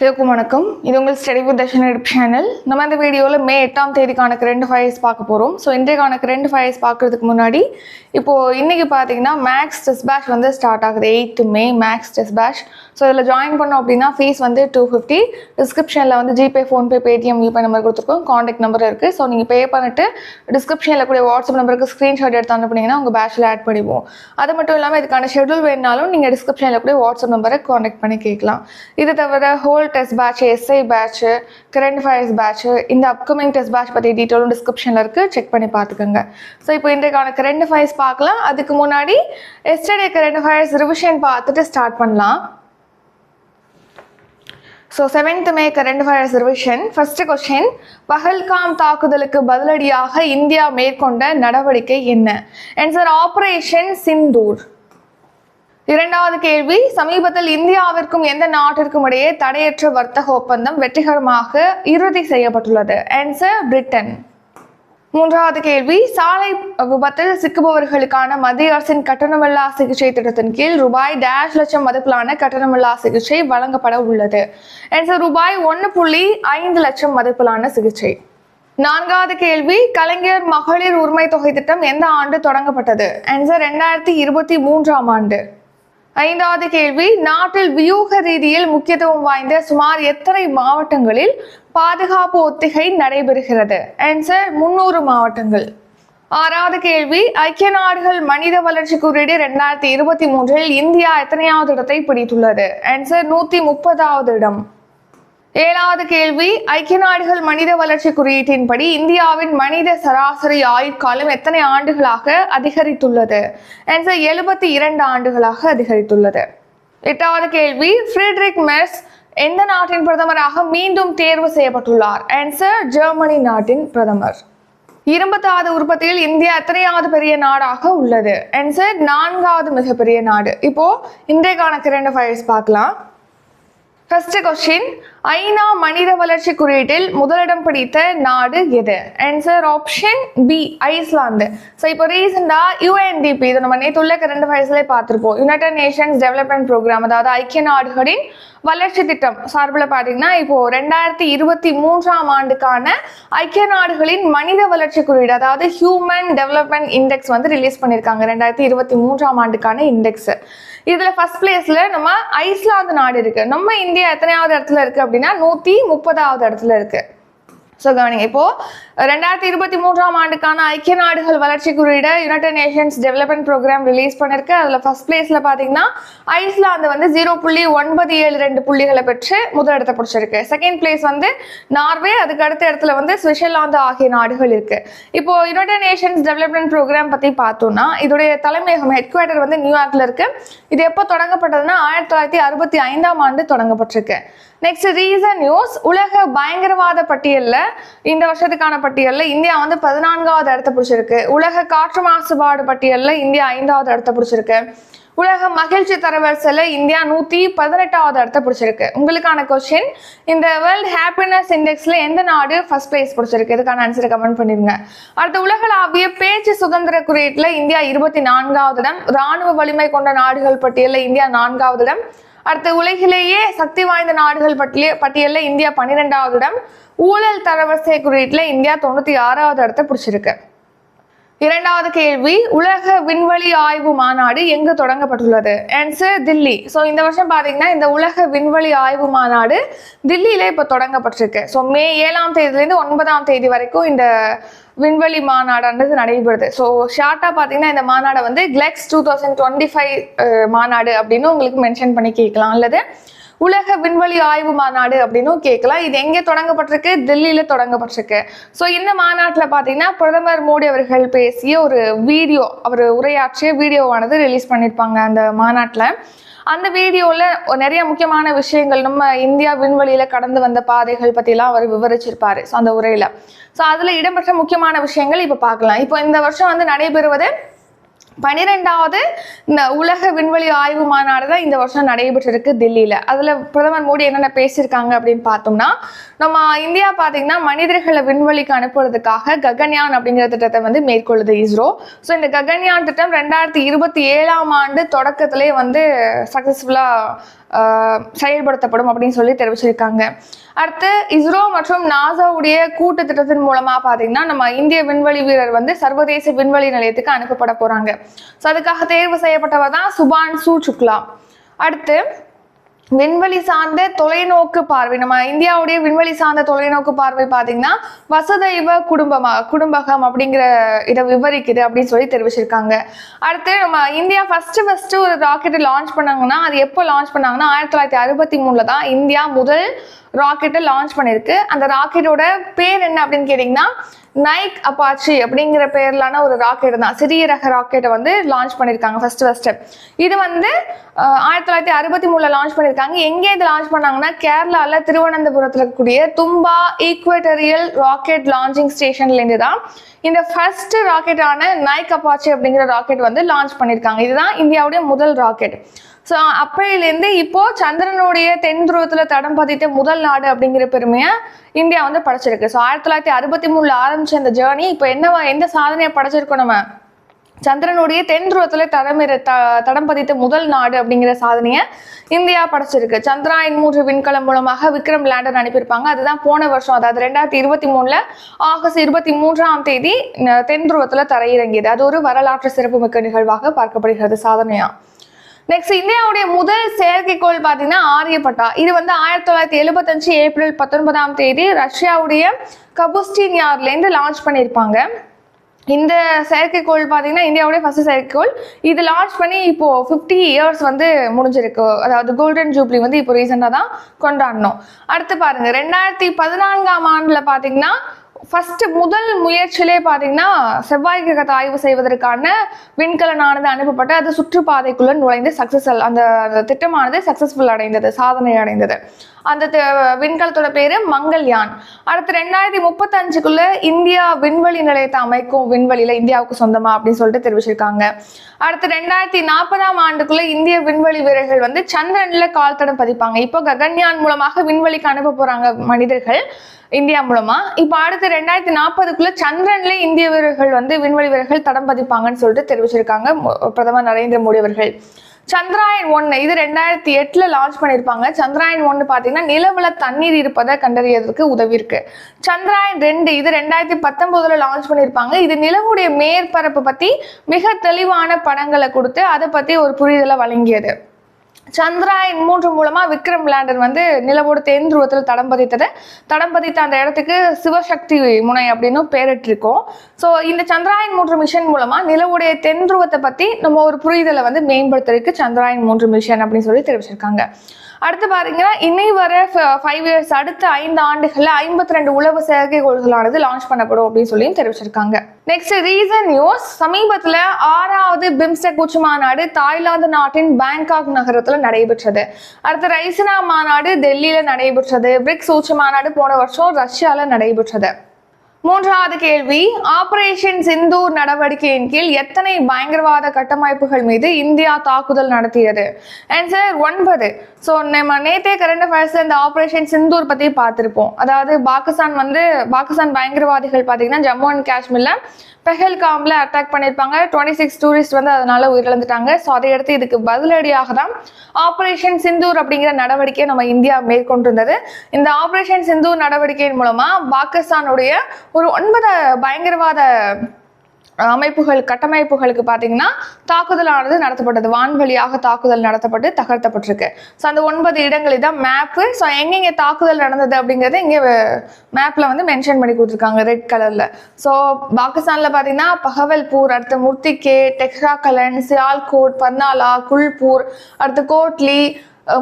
எல்லாருக்கும் வணக்கம். இது உங்கள் ஸ்டடி வித் தர்ஷன் சேனல் நம்ம இந்த வீடியோவில் மே எட்டாம் தேதிக்கான ரெண்டு ஃபைல்ஸ் பார்க்க போகிறோம் ஸோ இன்றைக்கான ரெண்டு ஃபைல்ஸ் பார்க்குறதுக்கு முன்னாடி இப்போது இன்றைக்கி பார்த்தீங்கன்னா மேக்ஸ் டெஸ்ட் பேஷ் வந்து ஸ்டார்ட் ஆகுது. Eighth May max test batch so இதில் ஜாயின் பண்ணோம் அப்படின்னா ஃபீஸ் வந்து டூ ஃபிஃப்டி டிஸ்கிரிப்ஷனில் வந்து ஜிபே ஃபோன்பே பேடிஎம் யூபே நம்பர் கொடுத்துருக்கோம். காண்டாக்ட் நம்பர் இருக்குது ஸோ நீங்கள் பே பண்ணிட்டு டிஸ்கிரிப்ஷனில் கூட வாட்ஸ்அப் நம்பருக்கு ஸ்க்ரீன்ஷாட் எடுத்து அனுப்புனீங்கன்னா உங்கள் பேஷில் ஆட் பண்ணிடுவோம். அது மட்டும் இல்லாமல் இதுக்கான ஷெட்யூல் வேணுனாலும் நீங்கள் டிஸ்கிரிப்ஷனில் கூட வாட்ஸ்அப் நம்பரை காண்டாக்ட் பண்ணி கேட்கலாம். இது தவிர whole test batch SI batch current affairs batch இந்த அப்கமிங் டெஸ்ட் பேட்ச் பற்றி டீட்டெயிலும் டிஸ்கிரிப்ஷனில் இருக்குது செக் பண்ணி பார்த்துக்கோங்க. ஸோ இப்போ இன்றைக்கான கரண்ட் ஃபயர்ஸ் பார்க்கலாம். அதுக்கு முன்னாடி எஸ்டர்டே கரண்ட் ஃபயர்ஸ் ரிவிஷன் பார்த்துட்டு ஸ்டார்ட் பண்ணலாம். So seventh May current affairs revision first question Pahalgam தாக்குதலுக்கு பதிலடியாக இந்தியா மேற்கொண்ட நடவடிக்கை என்ன? ஆன்சர் ஆப்ரேஷன் சிந்தூர் இரண்டாவது கேள்வி சமீபத்தில் இந்தியாவிற்கும் எந்த நாட்டிற்கும் இடையே தடையற்ற வர்த்தக ஒப்பந்தம் வெற்றிகரமாக இறுதி செய்யப்பட்டுள்ளது? ஆன்சர் பிரிட்டன் மூன்றாவது கேள்வி சாலை விபத்தில் சிக்குபவர்களுக்கான மத்திய அரசின் கட்டணமில்லா சிகிச்சை திட்டத்தின் கீழ் ரூபாய் டேஷ் லட்சம் மதிப்பிலான கட்டணமில்லா சிகிச்சை வழங்கப்பட உள்ளது. ஆன்சர் ரூபாய் ஒன்று புள்ளி ஐந்து லட்சம் மதிப்பிலான சிகிச்சை. நான்காவது கேள்வி கலைஞர் மகளிர் உரிமை தொகை திட்டம் எந்த ஆண்டு தொடங்கப்பட்டது? ஆன்சர் ரெண்டாயிரத்தி இருபத்தி மூன்றாம் ஆண்டு. ஐந்தாவது கேள்வி நாட்டில் வியூக ரீதியில் முக்கியத்துவம் வாய்ந்த சுமார் எத்தனை மாவட்டங்களில் பாதுகாப்பு ஒத்திகை நடைபெறுகிறது? ஆன்சர் முன்னூறு மாவட்டங்கள். ஆறாவது கேள்வி ஐக்கிய நாடுகள் மனித வளர்ச்சி குறியீடு ரெண்டாயிரத்தி இருபத்தி மூன்றில் இந்தியா எத்தனையாவது இடத்தை பிடித்துள்ளது? ஆன்சர் நூத்தி முப்பதாவது இடம். ஏழாவது கேள்வி ஐக்கிய நாடுகள் மனித வளர்ச்சி குறியீட்டின்படி இந்தியாவின் மனித சராசரி ஆயுட்காலம் எத்தனை ஆண்டுகளாக அதிகரித்துள்ளது? ஆன்சர் எழுபத்தி இரண்டு ஆண்டுகளாக அதிகரித்துள்ளது. எட்டாவது கேள்வி ஃப்ரீட்ரிக் மெர்ஸ் எந்த நாட்டின் பிரதமராக மீண்டும் தேர்வு செய்யப்பட்டுள்ளார்? ஆன்சர் ஜெர்மனி நாட்டின் பிரதமர். இருபத்தாவது உற்பத்தியில் இந்தியா எத்தனையாவது பெரிய நாடாக உள்ளது? ஆன்சர் நான்காவது மிகப்பெரிய நாடு. இப்போ இன்றைக்கான கரண்ட் அஃபேர்ஸ் பார்க்கலாம். ஃபர்ஸ்ட் கொஸ்டின் ஐநா மனித வளர்ச்சி குறியீட்டில் முதலிடம் பிடித்த நாடு எது? Answer option B Iceland so இப்போ ரீசெண்டாக யூஎன்டிபி இதை நம்ம நேற்று உள்ள கரண்ட் வயசுல பார்த்துருப்போம். யுனைடெட் நேஷன்ஸ் டெவலப்மெண்ட் ப்ரோக்ராம் அதாவது ஐக்கிய நாடுகளின் வளர்ச்சி திட்டம். சார்பில் பார்த்தீங்கன்னா இப்போ ரெண்டாயிரத்தி இருபத்தி மூன்றாம் ஆண்டுக்கான ஐக்கிய நாடுகளின் மனித வளர்ச்சி குறியீடு அதாவது ஹியூமன் டெவலப்மெண்ட் இண்டெக்ஸ் வந்து ரிலீஸ் பண்ணியிருக்காங்க ரெண்டாயிரத்தி இருபத்தி மூன்றாம் ஆண்டுக்கான இண்டெக்ஸ் இதுல ஃபர்ஸ்ட் பிளேஸ்ல நம்ம ஐஸ்லாந்து நாடு இருக்கு. நம்ம இந்தியா எத்தனையாவது இடத்துல இருக்கு அப்படின்னு அப்படின்னா நூற்றி முப்பதாவது இடத்துல இருக்குது ஸோ கவனிங்க இப்போது ரெண்டாயிரத்தி இருபத்தி மூன்றாம் ஆண்டுக்கான ஐக்கிய நாடுகள் வளர்ச்சி குறியீடு United Nations development programme release பண்ணிருக்கு. அதில் ஃபர்ஸ்ட் பிளேஸில் பார்த்தீங்கன்னா ஐஸ்லாந்து வந்து ஜீரோ புள்ளி ஒன்பது ஏழு ரெண்டு புள்ளிகளை பெற்று முதலிடத்தை பிடிச்சிருக்கு. செகண்ட் பிளேஸ் வந்து நார்வே அதுக்கு அடுத்த இடத்துல வந்து சுவிட்சர்லாந்து ஆகிய நாடுகள் இருக்கு. இப்போ யுனைடெட் நேஷன்ஸ் டெவலப்மெண்ட் ப்ரோக்ராம் பற்றி பார்த்தோம்னா இதோடைய தலைமையகம் ஹெட் குவார்டர் வந்து நியூயார்க்ல இருக்கு. இது எப்போ தொடங்கப்பட்டதுன்னா ஆயிரத்தி தொள்ளாயிரத்தி அறுபத்தி ஐந்தாம் ஆண்டு தொடங்கப்பட்டிருக்கு. நெக்ஸ்ட் ரீசன் நியூஸ் உலக பயங்கரவாத பட்டியலில் இந்த வருஷத்துக்கான பட்டியலில் இந்தியா வந்து பதினான்காவது இடத்த பிடிச்சிருக்கு. உலக காற்று மாசுபாடு பட்டியலில் இந்தியா ஐந்தாவது இடத்த பிடிச்சிருக்கு. உலக மகிழ்ச்சி தரவரிசையில் இந்தியா நூற்றி பதினெட்டாவது இடத்த பிடிச்சிருக்கு. உங்களுக்கான கொஸ்டின் இந்த வேர்ல்ட் ஹாப்பினஸ் இண்டெக்ஸில் எந்த நாடு ஃபர்ஸ்ட் பிளேஸ் பிடிச்சிருக்கு? இதுக்கான ஆன்சரை கமெண்ட் பண்ணிடுங்க அடுத்த உலகளாவிய பேச்சு சுதந்திர குறியீட்டில் இந்தியா இருபத்தி நான்காவது இடம். ராணுவ வலிமை கொண்ட நாடுகள் பட்டியலில் இந்தியா நான்காவது இடம். அடுத்து உலகிலேயே சக்தி வாய்ந்த நாடுகள் பட்டியல பட்டியலில் இந்தியா பன்னிரெண்டாவது இடம். ஊழல் தரவரிசை குறியீட்டில் இந்தியா தொண்ணூற்றி ஆறாவது இடத்தை பிடிச்சிருக்கு. இரண்டாவது கேள்வி உலக விண்வெளி ஆய்வு மாநாடு எங்கு தொடங்கப்பட்டுள்ளது? ஆன்சர் தில்லி. ஸோ இந்த வருஷம் பார்த்தீங்கன்னா இந்த உலக விண்வெளி ஆய்வு மாநாடு தில்லியில இப்போ தொடங்கப்பட்டிருக்கு. ஸோ மே ஏழாம் தேதியிலேருந்து ஒன்பதாம் தேதி வரைக்கும் இந்த விண்வெளி மாநாடுன்றது நடைபெறுது. ஸோ ஷார்ட்டாக பார்த்தீங்கன்னா இந்த மாநாடை வந்து GLEX two thousand twenty five மாநாடு அப்படின்னு உங்களுக்கு மென்ஷன் பண்ணி கேட்கலாம். அல்லது உலக விண்வெளி ஆய்வு மாநாடு அப்படின்னும் கேட்கலாம். இது எங்கே தொடங்கப்பட்டிருக்கு? டெல்லியில தொடங்கப்பட்டிருக்கு. ஸோ இந்த மாநாட்டில் பார்த்தீங்கன்னா பிரதமர் மோடி அவர்கள் பேசிய ஒரு வீடியோ அவர் உரையாற்றிய வீடியோவானது ரிலீஸ் பண்ணியிருப்பாங்க அந்த மாநாட்டில். அந்த வீடியோவில் நிறைய முக்கியமான விஷயங்கள் நம்ம இந்தியா விண்வெளியில் கடந்து வந்த பாதைகள் பற்றிலாம் அவர் விவரிச்சிருப்பாரு. ஸோ அந்த உரையில். ஸோ அதில் இடம்பெற்ற முக்கியமான விஷயங்கள் இப்போ பார்க்கலாம். இப்போ இந்த வருஷம் வந்து நடைபெறுவது பனிரெண்டாவது இந்த உலக விண்வெளி ஆய்வு மாநாடு தான் இந்த வருஷம் நடைபெற்றிருக்கு தில்லியில். அதில் பிரதமர் மோடி என்னென்ன பேசியிருக்காங்க அப்படின்னு பார்த்தோம்னா நம்ம இந்தியா பார்த்தீங்கன்னா மனிதர்களை விண்வெளிக்கு அனுப்புறதுக்காக ககன்யான் அப்படிங்கிற திட்டத்தை வந்து மேற்கொள்ளுது இஸ்ரோ. ஸோ இந்த ககன்யான் திட்டம் ரெண்டாயிரத்தி இருபத்தி ஏழாம் ஆண்டு தொடக்கத்திலே வந்து சக்ஸஸ்ஃபுல்லாக செயல்படுத்தப்படும் அப்படின்னு சொல்லி தெரிவிச்சிருக்காங்க. அடுத்து இஸ்ரோ மற்றும் நாசாவுடைய கூட்டு திட்டத்தின் மூலமாக பார்த்தீங்கன்னா நம்ம இந்திய விண்வெளி வீரர் வந்து சர்வதேச விண்வெளி நிலையத்துக்கு அனுப்பப்பட போகிறாங்க ஸோ அதுக்காக தேர்வு செய்யப்பட்டவர் தான் சுபான்சு சுக்லா. அடுத்து விண்வெளி சார்ந்த தொலைநோக்கு பார்வை. நம்ம இந்தியாவுடைய விண்வெளி சார்ந்த தொலைநோக்கு பார்வை பார்த்தீங்கன்னா வசதைவ குடும்பமா குடும்பகம் அப்படிங்கிற இதை விவரிக்குது அப்படின்னு சொல்லி தெரிவிச்சிருக்காங்க. அடுத்து நம்ம இந்தியா ஃபர்ஸ்ட் ஃபர்ஸ்ட் ஒரு ராக்கெட்டை லான்ச் பண்ணாங்கன்னா அது எப்போ லான்ச் பண்ணாங்கன்னா ஆயிரத்தி தொள்ளாயிரத்தி அறுபத்தி மூணுல தான் இந்தியா முதல் ராக்கெட்டை லான்ச் பண்ணியிருக்கு. அந்த ராக்கெட்டோட பேர் என்ன அப்படின்னு கேட்டிங்கன்னா நைக் அப்பாச்சி அப்படிங்கிற பேர்லான ஒரு ராக்கெட் தான். சிறிய ரக ராக்கெட்டை வந்து லான்ச் பண்ணியிருக்காங்க ஃபர்ஸ்ட் ஃபர்ஸ்ட் இது வந்து ஆயிரத்தி தொள்ளாயிரத்தி அறுபத்தி மூணில் லான்ச் பண்ணியிருக்காங்க எங்கே இது லான்ச் பண்ணாங்கன்னா கேரளாவில் திருவனந்தபுரத்தில் இருக்கக்கூடிய தும்பா ஈக்வேட்டரியல் ராக்கெட் லான்ச்சிங் ஸ்டேஷன்லேருந்து தான் இந்த ஃபர்ஸ்ட் ராக்கெட்டான நைக் அப்பாச்சி அப்படிங்கிற ராக்கெட் வந்து லான்ச் பண்ணியிருக்காங்க இதுதான் இந்தியாவுடைய முதல் ராக்கெட் ஸோ அப்பையிலேருந்து இப்போ சந்திரனுடைய தென் துருவத்தில் தடம் பதித்த முதல் நாடு அப்படிங்கிற பெருமையை இந்தியா வந்து படைச்சிருக்கு. ஸோ ஆயிரத்தி தொள்ளாயிரத்தி அறுபத்தி மூணுல ஆரம்பிச்ச இந்த ஜேர்னி இப்போ என்ன எந்த சாதனையை படைச்சிருக்கோம் நம்ம? சந்திரனுடைய தென் துருவத்தில் தடமிற த தடம் பதித்த முதல் நாடு அப்படிங்கிற சாதனையை இந்தியா படைச்சிருக்கு. சந்திராயன் மூன்று விண்கலம் மூலமாக விக்ரம் லேண்டர் அனுப்பியிருப்பாங்க. அதுதான் போன வருஷம் அதாவது ரெண்டாயிரத்தி இருபத்தி மூணில் ஆகஸ்ட் இருபத்தி மூன்றாம் தேதி தென் துருவத்தில் தரையிறங்கியது. அது ஒரு வரலாற்று சிறப்புமிக்க நிகழ்வாக பார்க்கப்படுகிறது சாதனையாக நெக்ஸ்ட் இந்தியாவுடைய முதல் செயற்கைக்கோள் பார்த்தீங்கன்னா ஆரியப்பட்டா இது வந்து ஆயிரத்தி தொள்ளாயிரத்தி எழுபத்தஞ்சு ஏப்ரல் பத்தொன்பதாம் தேதி ரஷ்யாவுடைய கபுஸ்டின் யார்லேருந்து லான்ச் பண்ணியிருப்பாங்க. இந்த செயற்கைக்கோள் பார்த்தீங்கன்னா இந்தியாவுடைய ஃபர்ஸ்ட் செயற்கைக்கோள். இது லான்ச் பண்ணி இப்போ ஃபிஃப்டி இயர்ஸ் வந்து முடிஞ்சிருக்கு. அதாவது கோல்டன் ஜூப்ளி வந்து இப்போ ரீசெண்டாக தான் கொண்டாடணும். அடுத்து பாருங்க ரெண்டாயிரத்தி பதினான்காம் ஆண்டில் பார்த்தீங்கன்னா ஃபர்ஸ்ட் முதல் முயற்சியிலே பார்த்தீங்கன்னா செவ்வாய் கிரகத்தை ஆய்வு செய்வதற்கான விண்கலனானது அனுப்பப்பட்டு அது சுற்றுப்பாதைக்குள்ள நுழைந்து சக்சஸ் அந்த திட்டமானது சக்சஸ்ஃபுல் அடைந்தது சாதனை அடைந்தது. அந்த விண்கலத்தோட பேரு மங்கள்யான். அடுத்து ரெண்டாயிரத்தி முப்பத்தஞ்சுக்குள்ள இந்தியா விண்வெளி நிலையத்தை அமைக்கும் விண்வெளியில இந்தியாவுக்கு சொந்தமா அப்படின்னு சொல்லிட்டு தெரிவிச்சிருக்காங்க. அடுத்து ரெண்டாயிரத்தி நாற்பதாம் ஆண்டுக்குள்ள இந்திய விண்வெளி வீரர்கள் வந்து சந்திரன்ல கால் தடம் பதிப்பாங்க. இப்போ ககன்யான் மூலமாக விண்வெளிக்கு அனுப்ப போறாங்க மனிதர்கள். இந்தியா மூலமா. இப்போ அடுத்து ரெண்டாயிரத்தி நாற்பதுக்குள்ள சந்திரன்ல இந்திய வீரர்கள் வந்து விண்வெளி வீரர்கள் தடம் பதிப்பாங்கன்னு சொல்லிட்டு தெரிவிச்சிருக்காங்க பிரதமர் நரேந்திர மோடி அவர்கள். சந்திராயன் ஒன்று இது ரெண்டாயிரத்தி எட்டில் லான்ச் பண்ணியிருப்பாங்க சந்திராயன் ஒன்று பார்த்தீங்கன்னா நிலவில் தண்ணீர் இருப்பதை கண்டறியறதுக்கு உதவி இருக்கு. சந்திராயன் ரெண்டு இது ரெண்டாயிரத்தி பத்தொம்போதில் லான்ச் பண்ணியிருப்பாங்க இது நிலவுடைய மேற்பரப்பு பற்றி மிக தெளிவான படங்களை கொடுத்து அதை பற்றி ஒரு புரிதலை வழங்கியது. சந்திராயன் மூன்று மூலமா விக்ரம் லேண்டர் வந்து நிலவோட தென் துருவத்தில் தடம் பதித்தது. தடம் பதித்த அந்த இடத்துக்கு சிவசக்தி முனை அப்படின்னு பேரிட்டிருக்கோம். ஸோ இந்த சந்திராயன் மூன்று மிஷன் மூலமா நிலவுடைய தென் துருவத்தை பத்தி நம்ம ஒரு புரிதலை வந்து மேம்படுத்துறதுக்கு சந்திராயன் மூன்று மிஷன் அப்படின்னு சொல்லி தெரிவிச்சிருக்காங்க. அடுத்து பாத்தீங்கன்னா இன்னை வர ஃபைவ் இயர்ஸ் அடுத்த ஐந்து ஆண்டுகள்ல ஐம்பத்தி ரெண்டு உளவு செயற்கைக்கோள்களானது லான்ச் பண்ணப்படும் அப்படின்னு சொல்லியும் தெரிவிச்சிருக்காங்க. நெக்ஸ்ட் ரீசன் நியூஸ் சமீபத்துல ஆறாவது பிம்ஸ்டெக் உச்சி மாநாடு தாய்லாந்து நாட்டின் பேங்காக் நகரத்துல நடைபெற்றது. அடுத்து ரைசினா மாநாடு டெல்லியில நடைபெற்றது. பிரிக்ஸ் உச்சி மாநாடு போன வருஷம் ரஷ்யால நடைபெற்றது. மூன்றாவது கேள்வி. ஆபரேஷன் சிந்தூர் நடவடிக்கையின் கீழ் எத்தனை பயங்கரவாத கட்டமைப்புகள் மீது இந்தியா தாக்குதல் நடத்தியது? ஆன்சர் ஒன்பது. ஸோ நம்ம நேத்தே கரண்ட் அஃபேர்ஸ் இந்த ஆபரேஷன் சிந்தூர் பத்தி பார்த்திருப்போம். அதாவது பாகிஸ்தான் வந்து பாகிஸ்தான் பயங்கரவாதிகள் பார்த்தீங்கன்னா ஜம்மு அண்ட் காஷ்மீர்ல பெஹல்காம்ல அட்டாக் பண்ணியிருப்பாங்க டுவெண்ட்டி சிக்ஸ் டூரிஸ்ட் வந்து அதனால உயிரிழந்துட்டாங்க. ஸோ அதை அடுத்து இதுக்கு பதிலடியாக தான் ஆபரேஷன் சிந்தூர் அப்படிங்கிற நடவடிக்கையை நம்ம இந்தியா மேற்கொண்டிருந்தது. இந்த ஆபரேஷன் சிந்தூர் நடவடிக்கையின் மூலமா பாகிஸ்தானுடைய ஒரு ஒன்பது பயங்கரவாத அமைப்புகள் கட்டமைப்புகளுக்கு பார்த்தீங்கன்னா தாக்குதலானது நடத்தப்பட்டது. வான்வழியாக தாக்குதல் நடத்தப்பட்டு தகர்த்தப்பட்டிருக்கு. ஸோ அந்த ஒன்பது இடங்கள் இதான் மேப்பு ஸோ எங்கெங்கே தாக்குதல் நடந்தது அப்படிங்கிறத இங்கே மேப்பில் வந்து மென்ஷன் பண்ணி கொடுத்துருக்காங்க ரெட் கலரில் ஸோ பாகிஸ்தானில் பார்த்தீங்கன்னா பகவல்பூர் அடுத்து முர்த்திகே டெக்ராகலன் சியால்கோட் பர்னாலா குல்பூர் அடுத்து கோட்லி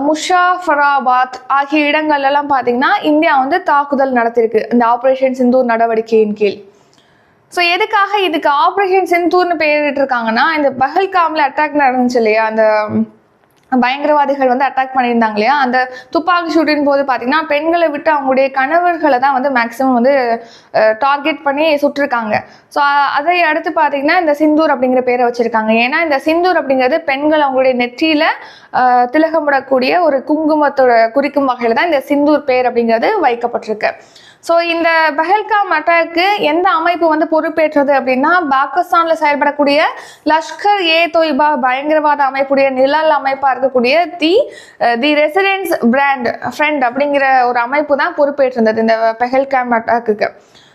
முஷாஃபராபாத் ஆகிய இடங்கள்லாம் பார்த்தீங்கன்னா இந்தியா வந்து தாக்குதல் நடத்தியிருக்கு. இந்த ஆப்ரேஷன் சிந்தூர் நடவடிக்கையின் கீழ். ஸோ எதுக்காக இதுக்கு ஆப்ரேஷன் சிந்தூர்னு பேரிட்டு இருக்காங்கன்னா இந்த பஹல்காம்ல அட்டாக் நடந்துச்சு இல்லையா? அந்த பயங்கரவாதிகள் வந்து அட்டாக் பண்ணியிருந்தாங்க இல்லையா? அந்த துப்பாக்கி சூட்டின் போது பார்த்தீங்கன்னா பெண்களை விட்டு அவங்களுடைய கணவர்களை தான் வந்து மேக்ஸிமம் வந்து டார்கெட் பண்ணி சுட்டிருக்காங்க. ஸோ அதை அடுத்து பார்த்தீங்கன்னா இந்த சிந்தூர் அப்படிங்கிற பேரை வச்சுருக்காங்க. ஏன்னா இந்த சிந்தூர் அப்படிங்கிறது பெண்கள் அவங்களுடைய நெற்றியில் திலகமிடக்கூடிய ஒரு குங்குமத்தோட குறிக்கும் வகையில் தான் இந்த சிந்தூர் பேர் அப்படிங்கிறது வைக்கப்பட்டிருக்கு. ஸோ இந்த பெஹல்காம் அட்டாக்கு எந்த அமைப்பு வந்து பொறுப்பேற்றது அப்படின்னா பாகிஸ்தானில் செயல்படக்கூடிய லஷ்கர் ஏ தொய்பா பயங்கரவாத அமைப்புடைய நிழல் அமைப்பாக இருக்கக்கூடிய the the resistance front front அப்படிங்கிற ஒரு அமைப்பு தான் பொறுப்பேற்றிருந்தது இந்த பெஹல்காம் அட்டாக்குக்கு.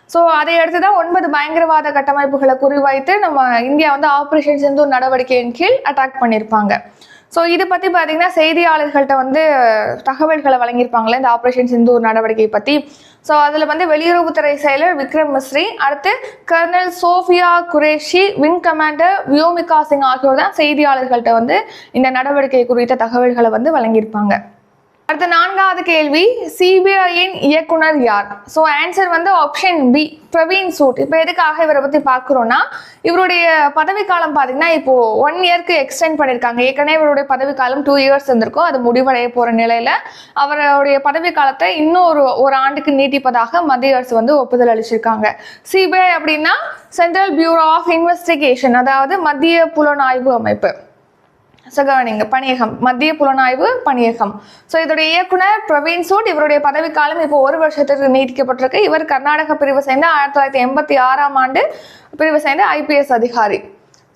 ஸோ அதை அடுத்து தான் ஒன்பது பயங்கரவாத கட்டமைப்புகளை குறிவைத்து நம்ம இந்தியா வந்து ஆப்ரேஷன் சிந்து நடவடிக்கையின் கீழ் அட்டாக் பண்ணியிருப்பாங்க ஸோ இது பற்றி பார்த்தீங்கன்னா செய்தியாளர்கள்ட்ட வந்து தகவல்களை வழங்கியிருப்பாங்களே இந்த ஆப்ரேஷன் சிந்தூர் நடவடிக்கை பற்றி ஸோ அதில் வந்து வெளியுறவுத்துறை செயலர் விக்ரம் மிஸ்ரி அடுத்து colonel Sofiya Qureshi wing commander Vyomika Singh ஆகியோர் தான் செய்தியாளர்கள்ட்ட வந்து இந்த நடவடிக்கை குறித்த தகவல்களை வந்து வழங்கியிருப்பாங்க. அடுத்த நான்காவது கேள்வி சிபிஐயின் இயக்குனர் யார்? ஸோ ஆன்சர் வந்து ஆப்ஷன் பி பிரவீன் சூட். இப்போ எதுக்காக இவரை பற்றி பார்க்குறோன்னா இவருடைய பதவிக்காலம் பார்த்தீங்கன்னா இப்போது ஒன் இயர்க்கு எக்ஸ்டெண்ட் பண்ணியிருக்காங்க ஏற்கனவே இவருடைய பதவிக்காலம் டூ இயர்ஸ் இருந்திருக்கும். அது முடிவடைய போகிற நிலையில் அவருடைய பதவிக்காலத்தை இன்னும் ஒரு ஒரு ஆண்டுக்கு நீட்டிப்பதாக மத்திய அரசு வந்து ஒப்புதல் அளிச்சிருக்காங்க. சிபிஐ அப்படின்னா சென்ட்ரல் பியூரோ ஆஃப் இன்வெஸ்டிகேஷன் அதாவது மத்திய புலனாய்வு அமைப்பு. ஸோ கவனிங்க பணியகம் மத்திய புலனாய்வு பணியகம். ஸோ இதோடைய இயக்குனர் பிரவீன் சூட் இவருடைய பதவிக்காலம் இப்போ ஒரு வருஷத்திற்கு நீட்டிக்கப்பட்டிருக்கு. இவர் கர்நாடக பிரிவு சேர்ந்த ஆயிரத்தி தொள்ளாயிரத்தி எண்பத்தி ஆறாம் ஆண்டு பிரிவு சேர்ந்த ஐபிஎஸ் அதிகாரி.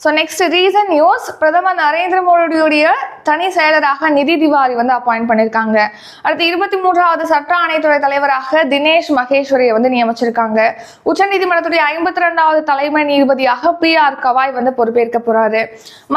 ஸோ நெக்ஸ்ட் ரீசன் நியூஸ் பிரதமர் நரேந்திர மோடியுடைய தனி செயலராக நிதி திவாரி வந்து அப்பாயிண்ட் பண்ணியிருக்காங்க அடுத்து இருபத்தி மூன்றாவது சட்ட ஆணையத்துறை தலைவராக தினேஷ் மகேஸ்வரியை வந்து நியமிச்சிருக்காங்க. உச்சநீதிமன்றத்துடைய ஐம்பத்தி ரெண்டாவது தலைமை நீதிபதியாக பி ஆர் கவாய் வந்து பொறுப்பேற்க போறாரு.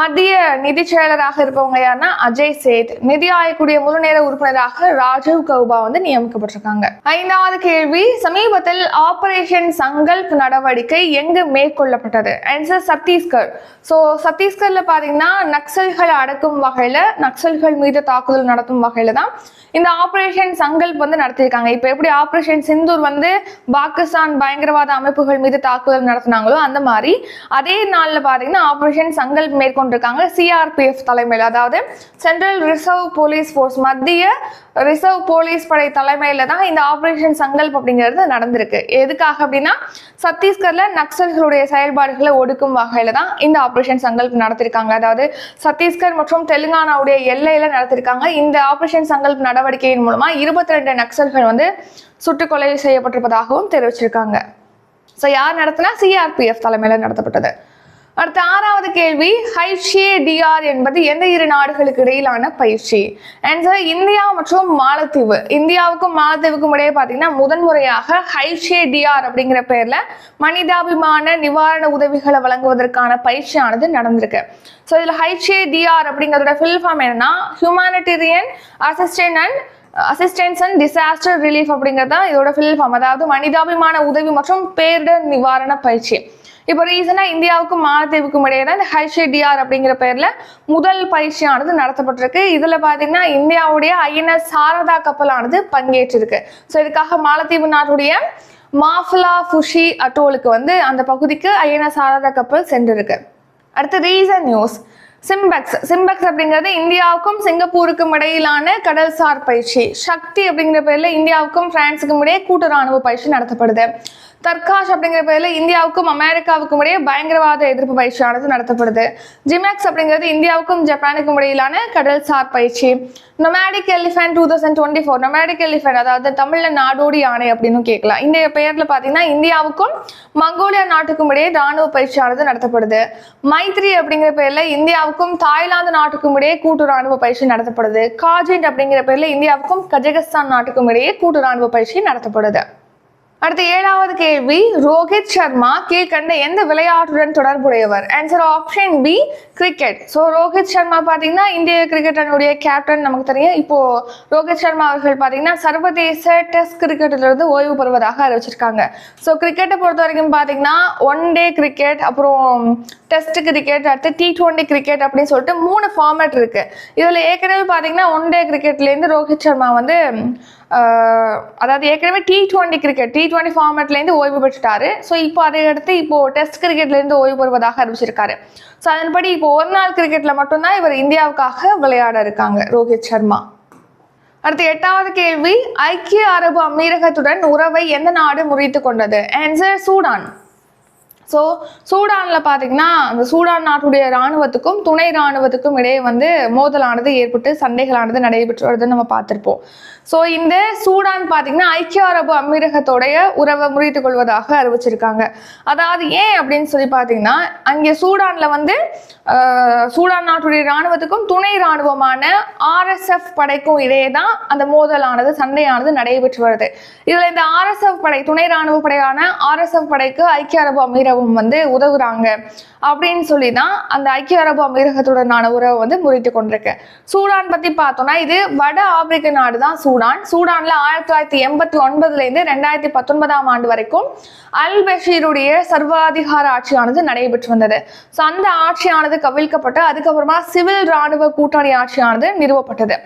மத்திய நிதி செயலராக இருப்பவங்க யாருன்னா அஜய் சேத். நிதி ஆயக்கூடிய முழுநேர உறுப்பினராக ராஜீவ் கௌபா வந்து நியமிக்கப்பட்டிருக்காங்க. ஐந்தாவது கேள்வி சமீபத்தில் ஆபரேஷன் சங்கல்ப் நடவடிக்கை எங்கு மேற்கொள்ளப்பட்டது? ஆன்சர் சத்தீஸ்கர். ஸோ சத்தீஸ்கர்ல பாத்தீங்கன்னா நக்சல்களை அடக்கும் வகையில் நக்சல்கள் மீது தாக்குதல் நடத்தும் வகையில தான் இந்த ஆபரேஷன் சங்கல்ப் வந்து நடத்தியிருக்காங்க. இப்போ எப்படி ஆபரேஷன் சிந்தூர் வந்து பாகிஸ்தான் பயங்கரவாத அமைப்புகள் மீது தாக்குதல் நடத்தினாங்களோ அந்த மாதிரி அதே நாள்ல பாத்தீங்கன்னா ஆபரேஷன் சங்கல்ப் மேற்கொண்டிருக்காங்க. சிஆர்பிஎஃப் தலைமையில் அதாவது சென்ட்ரல் ரிசர்வ் போலீஸ் ஃபோர்ஸ் மத்திய ரிசர்வ் போலீஸ் படை தலைமையில் தான் இந்த ஆப்ரேஷன் சங்கல்ப் அப்படிங்கிறது நடந்திருக்கு. எதுக்காக அப்படின்னா சத்தீஸ்கர்ல நக்சல்களுடைய செயல்பாடுகளை ஒடுக்கும் வகையில் தான் இந்த ஆபரேஷன் சங்கல்ப் நடத்திருக்காங்க. அதாவது சத்தீஸ்கர் மற்றும் தெலுங்கானாவுடைய எல்லையில நடத்திருக்காங்க. இந்த ஆபரேஷன் சங்கல்ப் நடவடிக்கையின் மூலமா இருபத்தி ரெண்டு நக்சல்கள் வந்து சுட்டுக்கொலை செய்யப்பட்டிருப்பதாகவும் தெரிவிச்சிருக்காங்க. ஸோ யார் நடத்தினா சிஆர்பிஎஃப் தலைமையில் நடத்தப்பட்டது. அடுத்த ஆறாவது கேள்வி ஹைஷே டிஆர் என்பது எந்த இரு நாடுகளுக்கு இடையிலான பயிற்சி? ஆன்சர் இந்தியா மற்றும் மாலத்தீவு. இந்தியாவுக்கும் மாலத்தீவுக்கும் இடையே பார்த்தீங்கன்னா முதன்முறையாக ஹைஷே டிஆர் அப்படிங்கிற பேர்ல மனிதாபிமான நிவாரண உதவிகளை வழங்குவதற்கான பயிற்சியானது நடந்திருக்கு. ஸோ இதில் ஹைஷே டிஆர் அப்படிங்கிறதோட ஃபில் ஃபார்ம் என்னன்னா humanitarian assistant and assistance and disaster relief அப்படிங்கிறது தான் இதோட ஃபில் ஃபார்ம் அதாவது மனிதாபிமான உதவி மற்றும் பேரிடர் நிவாரண பயிற்சி. இப்போ ரீசனாக இந்தியாவுக்கும் மாலத்தீவுக்கும் இடையே தான் இந்த ஹைஷேடிஆர் அப்படிங்கிற பேரில் முதல் பயிற்சியானது நடத்தப்பட்டிருக்கு. இதில் பார்த்தீங்கன்னா இந்தியாவுடைய ஐஎன்எஸ் சாரதா கப்பலானது பங்கேற்றிருக்கு. ஸோ இதுக்காக மாலத்தீவு நாட்டுடைய மாஃபுலா ஃபுஷி அட்டோலுக்கு வந்து அந்த பகுதிக்கு ஐஎன்எஸ் சாரதா கப்பல் சென்றிருக்கு. அடுத்து ரீசன் நியூஸ் சிம்பெக்ஸ். சிம்பெக்ஸ் அப்படிங்கிறது இந்தியாவுக்கும் சிங்கப்பூருக்கும் இடையிலான கடல்சார் பயிற்சி. சக்தி அப்படிங்கிற பேரில் இந்தியாவுக்கும் பிரான்ஸுக்கும் இடையே கூட்டு ராணுவ பயிற்சி நடத்தப்படுது. தர்காஷ் அப்படிங்கிற பேரில் இந்தியாவுக்கும் அமெரிக்காவுக்கும் இடையே பயங்கரவாத எதிர்ப்பு பயிற்சியானது நடத்தப்படுது. ஜிமேக்ஸ் அப்படிங்கிறது இந்தியாவுக்கும் ஜப்பானுக்கும் இடையிலான கடல்சார் பயிற்சி. Nomadic elephant two thousand twenty four nomadic elephant அதாவது தமிழில் நாடோடி யானை அப்படின்னு கேட்கலாம். இந்த பெயரில் பார்த்தீங்கன்னா இந்தியாவுக்கும் மங்கோலியா நாட்டுக்கும் இடையே ராணுவ பயிற்சியானது நடத்தப்படுது. மைத்ரி அப்படிங்கிற பேரில் இந்தியாவுக்கும் தாய்லாந்து நாட்டுக்கும் இடையே கூட்டு ராணுவ பயிற்சி நடத்தப்படுது. காஜிண்ட் அப்படிங்கிற பேரில் இந்தியாவுக்கும் கஜகஸ்தான் நாட்டுக்கும் இடையே கூட்டு ராணுவ பயிற்சி நடத்தப்படுது. அடுத்து ஏழாவது கேள்வி ரோஹித் சர்மா கீழ்கண்ட எந்த விளையாட்டுடன் தொடர்புடையவர்? Answer option B cricket so Rohit Sharma பார்த்தீங்கன்னா இந்திய கிரிக்கெட் அணியுடைய கேப்டன் நமக்கு தெரியும். இப்போ ரோஹித் சர்மா அவர்கள் பார்த்தீங்கன்னா சர்வதேச டெஸ்ட் கிரிக்கெட்டிலிருந்து ஓய்வு பெறுவதாக அறிவிச்சிருக்காங்க. ஸோ கிரிக்கெட்டை பொறுத்த வரைக்கும் பார்த்தீங்கன்னா ஒன் டே கிரிக்கெட் அப்புறம் டெஸ்ட் கிரிக்கெட் அடுத்து டி டுவெண்ட்டி கிரிக்கெட் அப்படின்னு சொல்லிட்டு மூணு ஃபார்மேட் இருக்கு. இதில் ஏற்கனவே பார்த்தீங்கன்னா ஒன் டே கிரிக்கெட்லேருந்து ரோஹித் சர்மா வந்து அதாவது ஏற்கனவே T twenty cricket T twenty ஃபார்மேட்லேருந்து ஓய்வு பெற்றுட்டாரு. ஸோ இப்போ அதை அடுத்து இப்போ டெஸ்ட் கிரிக்கெட்லேருந்து ஓய்வு பெறுவதாக அறிவிச்சிருக்காரு. ஸோ அதன்படி இப்போ ஒரு நாள் கிரிக்கெட்டில் மட்டும்தான் இவர் இந்தியாவுக்காக விளையாட இருக்காங்க ரோஹித் சர்மா. அடுத்து எட்டாவது கேள்வி ஐக்கிய அரபு அமீரகத்துடன் உறவை எந்த நாடு முறித்து கொண்டது? Answer Sudan. ஸோ சூடானில் பார்த்தீங்கன்னா அந்த சூடான் நாட்டுடைய இராணுவத்துக்கும் துணை இராணுவத்துக்கும் இடையே வந்து மோதலானது ஏற்பட்டு சண்டைகளானது நடைபெற்று வருதுன்னு நம்ம பார்த்துருப்போம். ஸோ இந்த சூடான் பார்த்தீங்கன்னா ஐக்கிய அரபு அமீரகத்தோடைய உறவை முறித்து கொள்வதாக அறிவிச்சிருக்காங்க. அதாவது ஏன் அப்படின்னு சொல்லி பார்த்தீங்கன்னா அங்கே சூடானில் வந்து சூடான் நாட்டுடைய இராணுவத்துக்கும் துணை இராணுவமான ஆர்எஸ்எஃப் படைக்கும் இடையே தான் அந்த மோதலானது சண்டையானது நடைபெற்று வருது. இதில் இந்த ஆர்எஸ்எஃப் படை துணை இராணுவ படையான ஆர்எஸ்எஃப் படைக்கு ஐக்கிய அரபு அரபும் வந்து உதவுறாங்க. அப்படின்னு சொல்லி தான் அந்த ஐக்கிய அரபு அமீரகத்துடனான உறவை வந்து முறித்து கொண்டிருக்கு. சூடான் பத்தி பார்த்தோம்னா இது வட ஆப்பிரிக்க நாடு தான் சூடான். சூடான்ல ஆயிரத்தி தொள்ளாயிரத்தி எண்பத்தி ஒன்பதுல இருந்து ரெண்டாயிரத்தி பத்தொன்பதாம் ஆண்டு வரைக்கும் அல் பஷீருடைய சர்வாதிகார ஆட்சியானது நடைபெற்று வந்தது. ஸோ அந்த ஆட்சியானது கவிழ்க்கப்பட்டு அதுக்கப்புறமா சிவில் ராணுவ கூட்டணி ஆட்சியானது நிறுவப்பட்டது.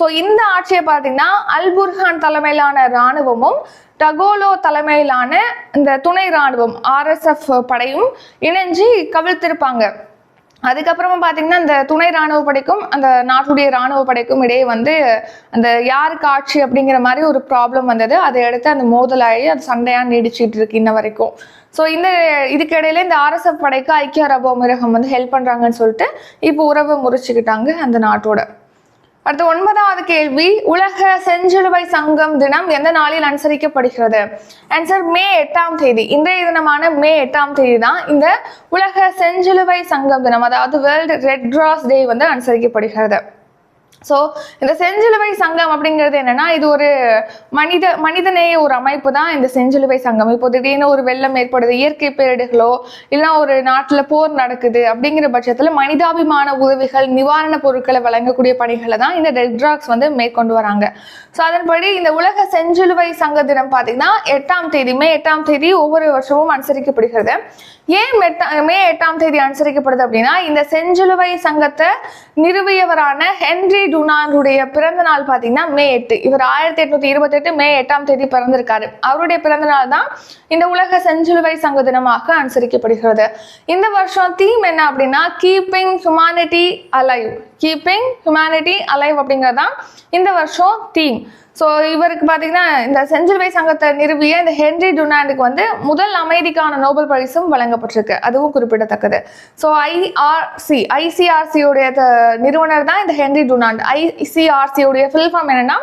ஸோ இந்த ஆட்சியை பார்த்தீங்கன்னா அல் புர்ஹான் தலைமையிலான ராணுவமும் டகோலோ தலைமையிலான இந்த துணை ராணுவம் ஆர்எஸ்எஃப் படையும் இணைஞ்சு கவிழ்த்திருப்பாங்க. அதுக்கப்புறமா பார்த்தீங்கன்னா அந்த துணை ராணுவ படைக்கும் அந்த நாட்டுடைய ராணுவ படைக்கும் இடையே வந்து அந்த யாருக்கு ஆட்சி அப்படிங்கிற மாதிரி ஒரு ப்ராப்ளம் வந்தது. அதை அடுத்து அந்த மோதலாகி அது சண்டையாக நீடிச்சிட்டு இருக்கு இன்ன வரைக்கும். ஸோ இந்த இதுக்கு இடையில இந்த ஆர்எஸ்எஃப் படைக்கு ஐக்கிய அரபு அமீரகம் வந்து ஹெல்ப் பண்ணுறாங்கன்னு சொல்லிட்டு இப்போ உறவை முறிச்சுக்கிட்டாங்க அந்த நாட்டோட. அடுத்து ஒன்பதாவது கேள்வி உலக செஞ்சிலுவை சங்கம் தினம் எந்த நாளில் அனுசரிக்கப்படுகிறது? ஆன்சர் மே எட்டாம் தேதி. இன்றைய தினமான மே எட்டாம் தேதி தான் இந்த உலக செஞ்சிலுவை சங்கம் தினம் அதாவது வேர்ல்டு ரெட் கிராஸ் டே வந்து அனுசரிக்கப்படுகிறது. ஸோ இந்த செஞ்சிலுவை சங்கம் அப்படிங்கிறது என்னன்னா இது ஒரு மனித மனிதநேய ஒரு அமைப்பு தான் இந்த செஞ்சிலுவை சங்கம். இப்போ திடீர்னு ஒரு வெள்ளம் ஏற்படுது இயற்கை பேரிடுகளோ இல்லைன்னா ஒரு நாட்டில் போர் நடக்குது அப்படிங்கிற பட்சத்தில் மனிதாபிமான உதவிகள் நிவாரணப் பொருட்களை வழங்கக்கூடிய பணிகளை தான் இந்த ரெட் ட்ராக்ஸ் வந்து மேற்கொண்டு வராங்க. ஸோ அதன்படி இந்த உலக செஞ்சிலுவை சங்க தினம் பார்த்தீங்கன்னா எட்டாம் தேதி மே எட்டாம் தேதி ஒவ்வொரு வருஷமும் அனுசரிக்கப்படுகிறது. ஏன் மெட்டா மே எட்டாம் தேதி அனுசரிக்கப்படுது அப்படின்னா இந்த செஞ்சிலுவை சங்கத்தை நிறுவியவரான ஹென்ரி டுனானுடைய பிறந்த நாள் பார்த்தீங்கன்னா மே எட்டு. இவர் ஆயிரத்தி எட்நூத்தி இருபத்தெட்டு மே எட்டாம் தேதி பிறந்திருக்காரு. அவருடைய பிறந்த நாள் தான் இந்த உலக செஞ்சிலுவை சங்க தினமாக அனுசரிக்கப்படுகிறது. இந்த வருஷம் தீம் என்ன அப்படின்னா keeping humanity alive keeping humanity alive அப்படிங்கிறது தான் இந்த வருஷம் தீம் ஸோ இவருக்கு பார்த்தீங்கன்னா இந்த செஞ்சிலுவை சங்கத்தை நிறுவிய இந்த ஹென்ரி டுனாண்டுக்கு வந்து முதல் அமைதிக்கான நோபல் பரிசும் வழங்கப்பட்டிருக்கு. அதுவும் குறிப்பிடத்தக்கது. ஸோ ஐஆர்சி ஐசிஆர்சியுடைய நிறுவனர் தான் இந்த ஹென்ரி டுனாண்ட். ஐசிஆர்சியுடைய ஃபில் ஃபார்ம் என்னன்னா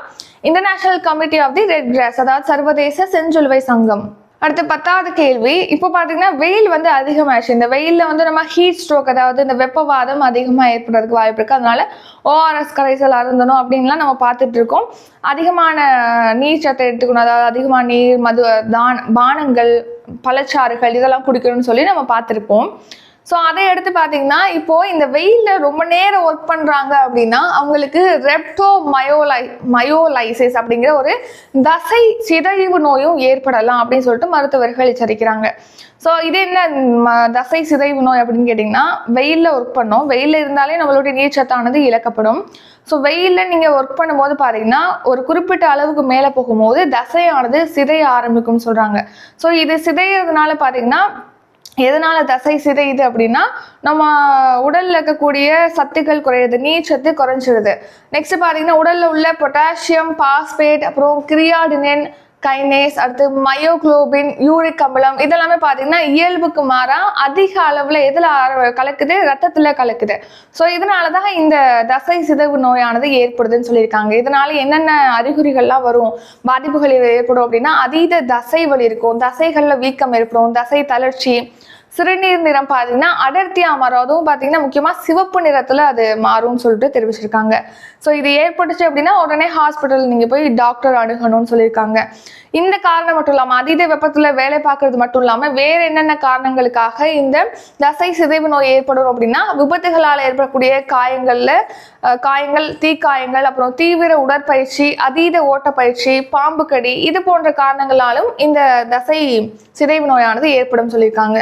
international committee of the red cross அதாவது சர்வதேச செஞ்சிலுவை சங்கம். அடுத்து பத்தாவது கேள்வி. இப்போ பார்த்தீங்கன்னா வெயில் வந்து அதிகமாகிடுச்சு இந்த வெயிலில் வந்து நம்ம ஹீட் ஸ்ட்ரோக் அதாவது இந்த வெப்பவாதம் அதிகமாக ஏற்படுறதுக்கு வாய்ப்பு இருக்குது அதனால ஓஆர்எஸ் கரைசல் அருந்தணும் அப்படின்லாம் நம்ம பார்த்துட்டு இருக்கோம். அதிகமான நீர் சத்தை எடுத்துக்கணும். அதாவது அதிகமான நீர் மது தான் பானங்கள் பழச்சாறுகள் இதெல்லாம் குடிக்கணும்னு சொல்லி நம்ம பார்த்துருப்போம். ஸோ அதை எடுத்து பார்த்தீங்கன்னா இப்போ இந்த வெயிலில் ரொம்ப நேரம் ஒர்க் பண்ணுறாங்க அப்படின்னா அவங்களுக்கு ரெப்டோ மயோலை மயோலைசிஸ் அப்படிங்கிற ஒரு தசை சிதைவு நோயும் ஏற்படலாம் அப்படின்னு சொல்லிட்டு மருத்துவர்கள் எச்சரிக்கிறாங்க. ஸோ இது என்ன ம- தசை சிதைவு நோய் அப்படின்னு கேட்டிங்கன்னா வெயிலில் ஒர்க் பண்ணோம். வெயிலில் இருந்தாலே நம்மளுடைய நீர்ச்சத்தானது இழக்கப்படும். ஸோ வெயிலில் நீங்கள் ஒர்க் பண்ணும்போது பார்த்தீங்கன்னா ஒரு குறிப்பிட்ட அளவுக்கு மேலே போகும்போது தசையானது சிதைய ஆரம்பிக்கும்னு சொல்கிறாங்க ஸோ இது சிதையிறதுனால பார்த்தீங்கன்னா எதனால தசை சிதையுது அப்படின்னா நம்ம உடல்ல இருக்கக்கூடிய சத்துக்கள் குறையுது நீர் சத்து குறைஞ்சிருது. நெக்ஸ்ட் பார்த்தீங்கன்னா உடல்ல உள்ள பொட்டாசியம் பாஸ்பேட் அப்புறம் கிரியாடினின் கைனேஸ் அடுத்து மயோக்ளோபின் யூரிக் அமிலம் இதெல்லாமே பார்த்தீங்கன்னா இயல்புக்கு மாறா அதிக அளவில் எதில் கலக்குது? ரத்தத்தில் கலக்குது. ஸோ இதனால தான் இந்த தசை சிதைவு நோயானது ஏற்படுதுன்னு சொல்லியிருக்காங்க. இதனால என்னென்ன அறிகுறிகள்லாம் வரும் பாதிப்புகள் ஏற்படும் அப்படின்னா அதீத தசை வலி இருக்கும் தசைகளில் வீக்கம் ஏற்படும் தசை தளர்ச்சி சிறுநீர் நிறம் பார்த்தீங்கன்னா அடர்த்தியாக மாறும் அதுவும் பார்த்தீங்கன்னா முக்கியமாக சிவப்பு நிறத்தில் அது மாறும்னு சொல்லிட்டு தெரிவிச்சிருக்காங்க. ஸோ இது ஏற்பட்டுச்சு அப்படின்னா உடனே ஹாஸ்பிட்டல் நீங்கள் போய் டாக்டர் அணுகணும்னு சொல்லியிருக்காங்க. இந்த காரணம் மட்டும் இல்லாமல் அதீத வெப்பத்தில் வேலை பார்க்கறது மட்டும் இல்லாமல் வேறு என்னென்ன காரணங்களுக்காக இந்த தசை சிதைவு நோய் ஏற்படும் அப்படின்னா விபத்துகளால் ஏற்படக்கூடிய காயங்களில் காயங்கள் தீக்காயங்கள் அப்புறம் தீவிர உடற்பயிற்சி அதீத ஓட்டப்பயிற்சி பாம்பு கடி இது போன்ற காரணங்களாலும் இந்த தசை சிதைவு நோயானது ஏற்படும் சொல்லியிருக்காங்க.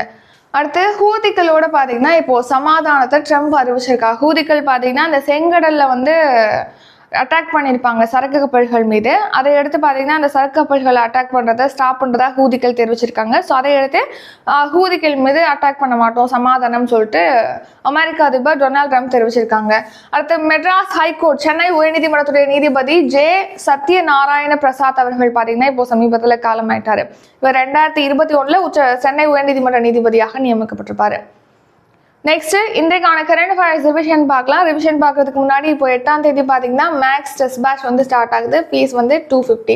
அடுத்து ஹூதிக்களோட பார்த்தீங்கன்னா இப்போ சமாதானத்தை ட்ரம்ப் அறிவிச்சிருக்கா ஹூதிக்கள் பார்த்தீங்கன்னா இந்த செங்கடல்ல வந்து அட்டாக் பண்ணியிருப்பாங்க சரக்கு கப்பல்கள் மீது. அதை எடுத்து பார்த்தீங்கன்னா அந்த சரக்கு கப்பல்களை அட்டாக் பண்ணுறதை ஸ்டாப் பண்ணுறதா ஹூதிகள் தெரிவிச்சிருக்காங்க. ஸோ அதை எடுத்து ஹூதிகள் மீது அட்டாக் பண்ண மாட்டோம் சமாதானம் சொல்லிட்டு அமெரிக்க அதிபர் டொனால்ட் ட்ரம்ப் தெரிவிச்சிருக்காங்க. அடுத்து மெட்ராஸ் ஹைகோர்ட் சென்னை உயர்நீதிமன்றத்துடைய நீதிபதி ஜே. சத்யநாராயண பிரசாத் அவர்கள் பார்த்தீங்கன்னா இப்போ சமீபத்தில் காலமாயிட்டார். இவர் ரெண்டாயிரத்தி இருபத்தி ஒன்றில் உச்ச சென்னை உயர்நீதிமன்ற நீதிபதியாக நியமிக்கப்பட்டிருப்பாரு. நெக்ஸ்ட் இன்றைக்கான கரண்ட் அஃபேர்ஸ் ரிவிஷன் பார்க்கலாம். ரிவிஷன் பார்க்கறதுக்கு முன்னாடி இப்போ எட்டாம் தேதி பார்த்தீங்கன்னா மேக்ஸ் டெஸ்ட் பேட்ச் வந்து ஸ்டார்ட் ஆகுது. ஃபீஸ் வந்து two fifty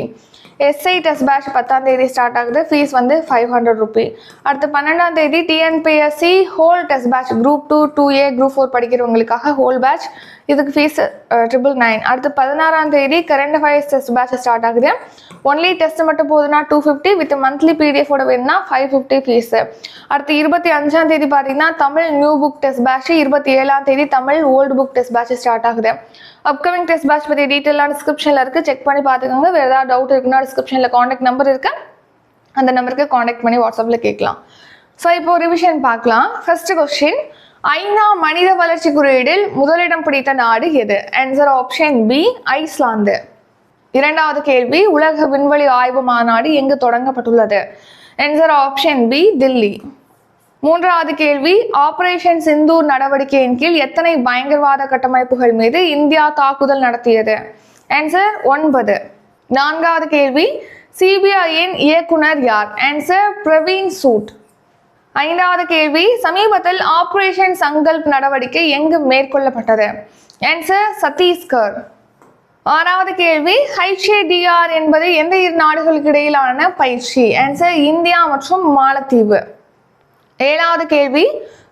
SI test batch பத்தாம் தேதி ஸ்டார்ட் ஆகுது. ஃபீஸ் வந்து ஃபைவ் ஹண்ட்ரட் ருபி அடுத்து பன்னெண்டாம் தேதி TNPSC whole test batch group two two A group four படிக்கிறவங்களுக்காக whole batch இதுக்கு ஃபீஸ் ட்ரிபிள் நைன் அடுத்து பதினாறாம் தேதி current affairs test batch start ஆகுது. ஒன்லி டெஸ்ட் மட்டும் போகுதுன்னா டூ ஃபிஃப்டி வித் மந்த்லி பிடிஎஃபோட வேணும்னா ஃபைவ் ஃபிஃப்டி ஃபீஸ் அடுத்து இருபத்தி அஞ்சாம் தேதி பார்த்தீங்கன்னா Tamil new book test batch இருபத்தி ஏழாம் தேதி Tamil old book test batch start ஆகுது. அப்கமிங் டெஸ்ட் பேட்ச் பற்றி டீட்டெயிலாக டிஸ்கிரிப்ஷனில் இருக்குது செக் பண்ணி பார்த்துக்கோங்க. வேறு ஏதாவது டவுட் இருக்குன்னா டிஸ்கிரிப்ஷனில் காண்டாக்ட் நம்பர் இருக்குது அந்த நம்பருக்கு காண்டாக்ட் பண்ணி வாட்ஸ்அப்பில் கேட்கலாம். ஸோ இப்போ ரிவிஷன் பார்க்கலாம். ஃபர்ஸ்ட் கொஸ்டின் ஐநா மனித வளர்ச்சி குறியீடில் முதலிடம் பிடித்த நாடு எது? Answer option B Iceland. இரண்டாவது கேள்வி உலக விண்வெளி ஆய்வு மாநாடு எங்கு தொடங்கப்பட்டுள்ளது? Answer option B Delhi. மூன்றாவது கேள்வி ஆபரேஷன் சிந்தூர் நடவடிக்கையின் கீழ் எத்தனை பயங்கரவாத கட்டமைப்புகள் மீது இந்தியா தாக்குதல் நடத்தியது? ஆன்சர் ஒன்பது. நான்காவது கேள்வி சிபிஐயின் இயக்குனர் யார்? ஆன்சர் பிரவீன் சூட். ஐந்தாவது கேள்வி சமீபத்தில் ஆபரேஷன் சங்கல்ப் நடவடிக்கை எங்கு மேற்கொள்ளப்பட்டது? ஆன்சர் சத்தீஸ்கர். ஆறாவது கேள்வி ஹைச்ஏடிஆர் என்பது எந்த இரு நாடுகளுக்கு இடையிலான பயிற்சி? ஆன்சர் இந்தியா மற்றும் மாலத்தீவு. ஏழாவது கேள்வி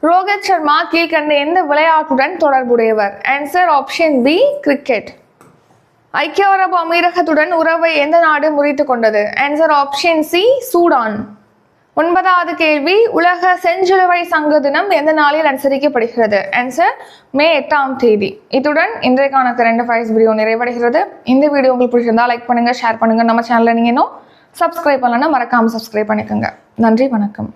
ரோஹித் சர்மா கீழ்கண்ட எந்த விளையாட்டுடன் தொடர்புடையவர்? ஆன்சர் ஆப்ஷன் பி கிரிக்கெட் ஐக்கிய அரபு அமீரகத்துடன் உறவை எந்த நாடு முறித்து கொண்டது? Answer option C Sudan. ஒன்பதாவது கேள்வி உலக செஞ்சிலுவை சங்க தினம் எந்த நாளில் அனுசரிக்கப்படுகிறது? ஆன்சர் மே எட்டாம் தேதி. இத்துடன் இன்றைக்கான கரண்ட் அஃபேர்ஸ் வீடியோ நிறைவடைகிறது. இந்த வீடியோ உங்களுக்கு பிடிச்சிருந்தா லைக் பண்ணுங்க ஷேர் பண்ணுங்க. நம்ம சேனலில் நீங்கள் இன்னும் சப்ஸ்கிரைப் பண்ணலன்னா மறக்காமல் சப்ஸ்கிரைப் பண்ணிக்கோங்க. நன்றி வணக்கம்.